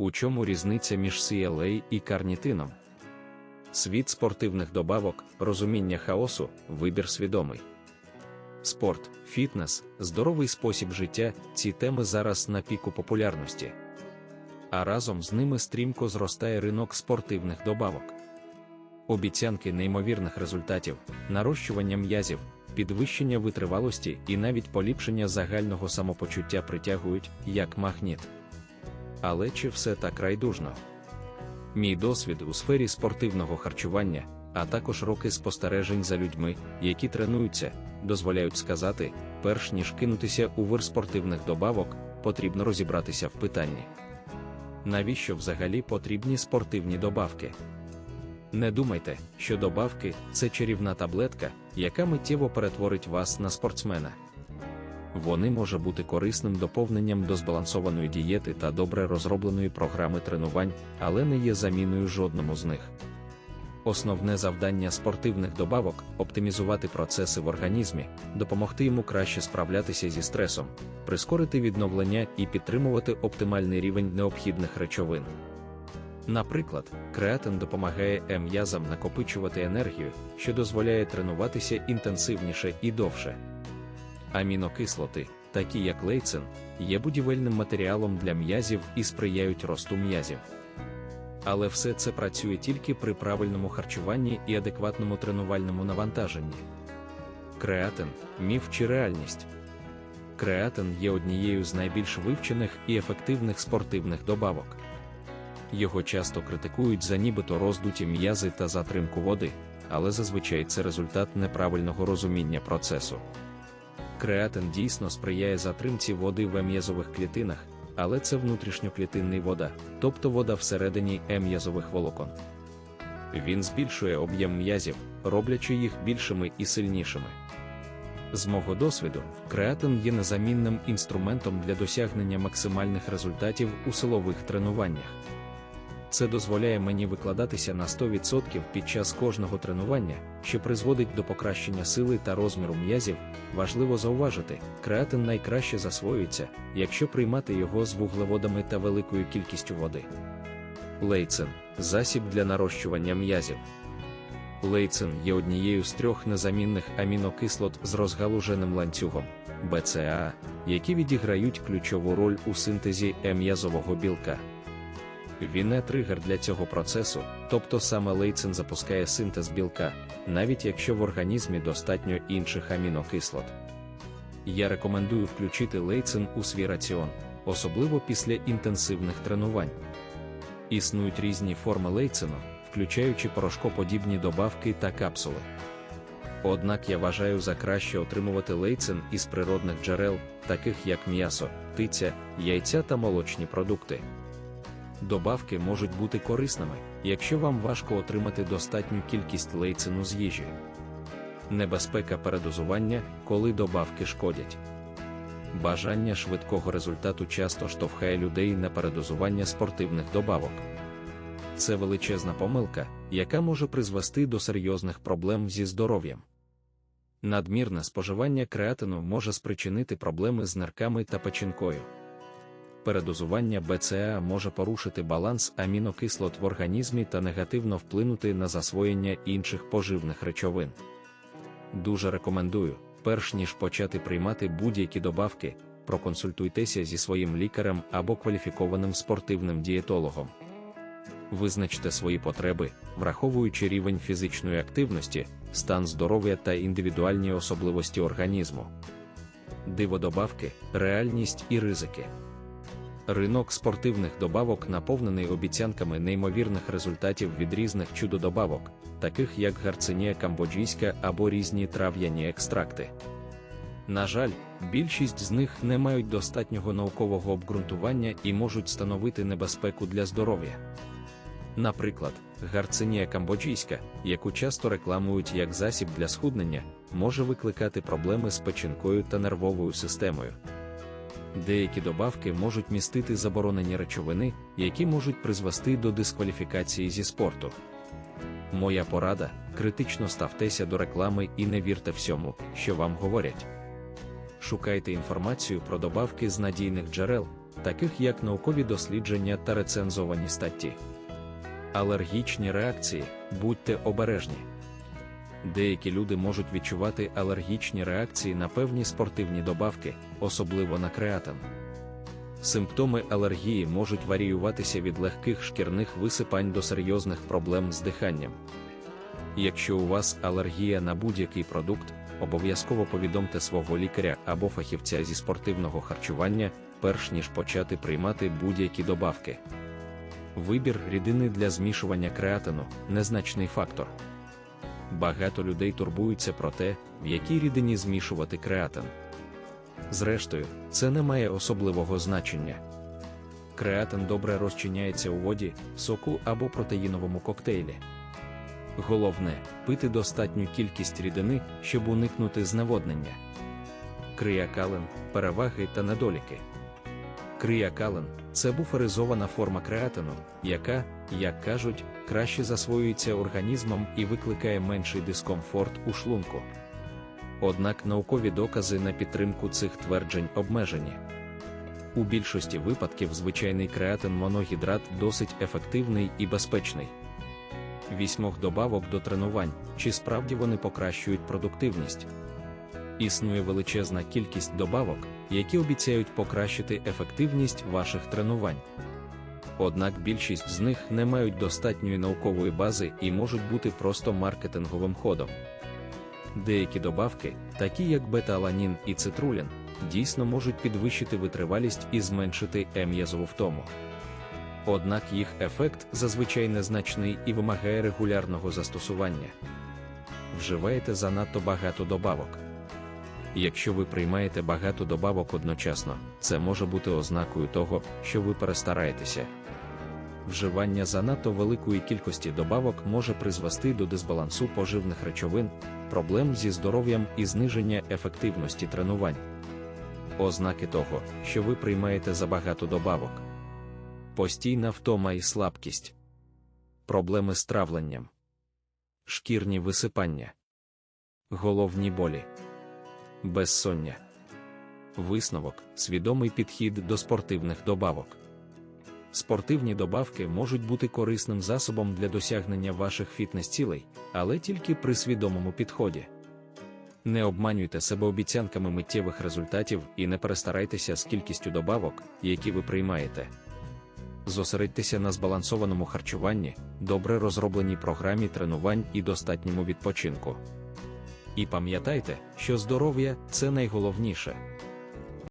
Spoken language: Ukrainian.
У чому різниця між CLA і карнітином? Світ спортивних добавок, розуміння хаосу, вибір свідомий. Спорт, фітнес, здоровий спосіб життя ці теми зараз на піку популярності. А разом з ними стрімко зростає ринок спортивних добавок. Обіцянки неймовірних результатів, нарощування м'язів, підвищення витривалості і навіть поліпшення загального самопочуття притягують як магніт. Але чи все так райдужно? Мій досвід у сфері спортивного харчування, а також роки спостережень за людьми, які тренуються, дозволяють сказати, перш ніж кинутися у вир спортивних добавок, потрібно розібратися в питанні. Навіщо взагалі потрібні спортивні добавки? Не думайте, що добавки це чарівна таблетка, яка миттєво перетворить вас на спортсмена. Вони може бути корисним доповненням до збалансованої дієти та добре розробленої програми тренувань, але не є заміною жодному з них. Основне завдання спортивних добавок оптимізувати процеси в організмі, допомогти йому краще справлятися зі стресом, прискорити відновлення і підтримувати оптимальний рівень необхідних речовин. Наприклад, креатин допомагає м'язам накопичувати енергію, що дозволяє тренуватися інтенсивніше і довше. Амінокислоти, такі як лейцин, є будівельним матеріалом для м'язів і сприяють росту м'язів. Але все це працює тільки при правильному харчуванні і адекватному тренувальному навантаженні. Креатин міф чи реальність. Креатин є однією з найбільш вивчених і ефективних спортивних добавок. Його часто критикують за нібито роздуті м'язи та затримку води, але зазвичай це результат неправильного розуміння процесу. Креатин дійсно сприяє затримці води в м'язових клітинах, але це внутрішньоклітинний вода, тобто вода всередині м'язових волокон. Він збільшує об'єм м'язів, роблячи їх більшими і сильнішими. З мого досвіду, креатин є незамінним інструментом для досягнення максимальних результатів у силових тренуваннях. Це дозволяє мені викладатися на 100% під час кожного тренування, що призводить до покращення сили та розміру м'язів. Важливо зауважити, креатин найкраще засвоюється, якщо приймати його з вуглеводами та великою кількістю води. Лейцин засіб для нарощування м'язів. Лейцин є однією з трьох незамінних амінокислот з розгалуженим ланцюгом БЦА, які відіграють ключову роль у синтезі м'язового білка. Він не тригер для цього процесу, тобто саме лейцин запускає синтез білка, навіть якщо в організмі достатньо інших амінокислот. Я рекомендую включити лейцин у свій раціон, особливо після інтенсивних тренувань. Існують різні форми лейцину, включаючи порошкоподібні добавки та капсули. Однак я вважаю за краще отримувати лейцин із природних джерел, таких як м'ясо, птиця, яйця та молочні продукти. Добавки можуть бути корисними, якщо вам важко отримати достатню кількість лейцину з їжі. Небезпека передозування, коли добавки шкодять. Бажання швидкого результату часто штовхає людей на передозування спортивних добавок. Це величезна помилка, яка може призвести до серйозних проблем зі здоров'ям. Надмірне споживання креатину може спричинити проблеми з нирками та печінкою передозування БЦА може порушити баланс амінокислот в організмі та негативно вплинути на засвоєння інших поживних речовин. Дуже рекомендую, перш ніж почати приймати будь-які добавки, проконсультуйтеся зі своїм лікарем або кваліфікованим спортивним дієтологом. Визначте свої потреби, враховуючи рівень фізичної активності, стан здоров'я та індивідуальні особливості організму. Диводобавки, реальність і ризики. Ринок спортивних добавок наповнений обіцянками неймовірних результатів від різних чудодобавок, таких як гарцинія камбоджійська або різні трав'яні екстракти. На жаль, більшість з них не мають достатнього наукового обґрунтування і можуть становити небезпеку для здоров'я. Наприклад, гарцинія камбоджійська, яку часто рекламують як засіб для схуднення, може викликати проблеми з печінкою та нервовою системою. Деякі добавки можуть містити заборонені речовини, які можуть призвести до дискваліфікації зі спорту. Моя порада критично ставтеся до реклами і не вірте всьому, що вам говорять. Шукайте інформацію про добавки з надійних джерел, таких як наукові дослідження та рецензовані статті. Алергічні реакції будьте обережні. Деякі люди можуть відчувати алергічні реакції на певні спортивні добавки, особливо на креатин. Симптоми алергії можуть варіюватися від легких шкірних висипань до серйозних проблем з диханням. Якщо у вас алергія на будь-який продукт, обов'язково повідомте свого лікаря або фахівця зі спортивного харчування, перш ніж почати приймати будь-які добавки. Вибір рідини для змішування креатину незначний фактор. Багато людей турбуються про те, в якій рідині змішувати креатин. Зрештою, це не має особливого значення. Креатин добре розчиняється у воді, соку або протеїновому коктейлі. Головне пити достатню кількість рідини, щоб уникнути зневоднення. Криякалин, переваги та недоліки. Криякалин це буферизована форма креатину, яка, як кажуть, краще засвоюється організмом і викликає менший дискомфорт у шлунку. Однак наукові докази на підтримку цих тверджень обмежені. У більшості випадків звичайний креатин моногідрат досить ефективний і безпечний. Вісьмох добавок до тренувань, чи справді вони покращують продуктивність. Існує величезна кількість добавок, які обіцяють покращити ефективність ваших тренувань. Однак більшість з них не мають достатньої наукової бази і можуть бути просто маркетинговим ходом. Деякі добавки, такі як бета-аланін і цитрулін, дійсно можуть підвищити витривалість і зменшити ем'язову втому. Однак їх ефект зазвичай незначний і вимагає регулярного застосування. Вживаєте занадто багато добавок. Якщо ви приймаєте багато добавок одночасно, це може бути ознакою того, що ви перестараєтеся. Вживання занадто великої кількості добавок може призвести до дисбалансу поживних речовин, проблем зі здоров'ям і зниження ефективності тренувань. Ознаки того, що ви приймаєте забагато добавок. Постійна втома і слабкість, проблеми з травленням, шкірні висипання, головні болі, безсоння. Висновок свідомий підхід до спортивних добавок. Спортивні добавки можуть бути корисним засобом для досягнення ваших фітнес-цілей, але тільки при свідомому підході. Не обманюйте себе обіцянками миттєвих результатів і не перестарайтеся з кількістю добавок, які ви приймаєте. Зосередьтеся на збалансованому харчуванні, добре розробленій програмі тренувань і достатньому відпочинку. І пам'ятайте, що здоров'я це найголовніше.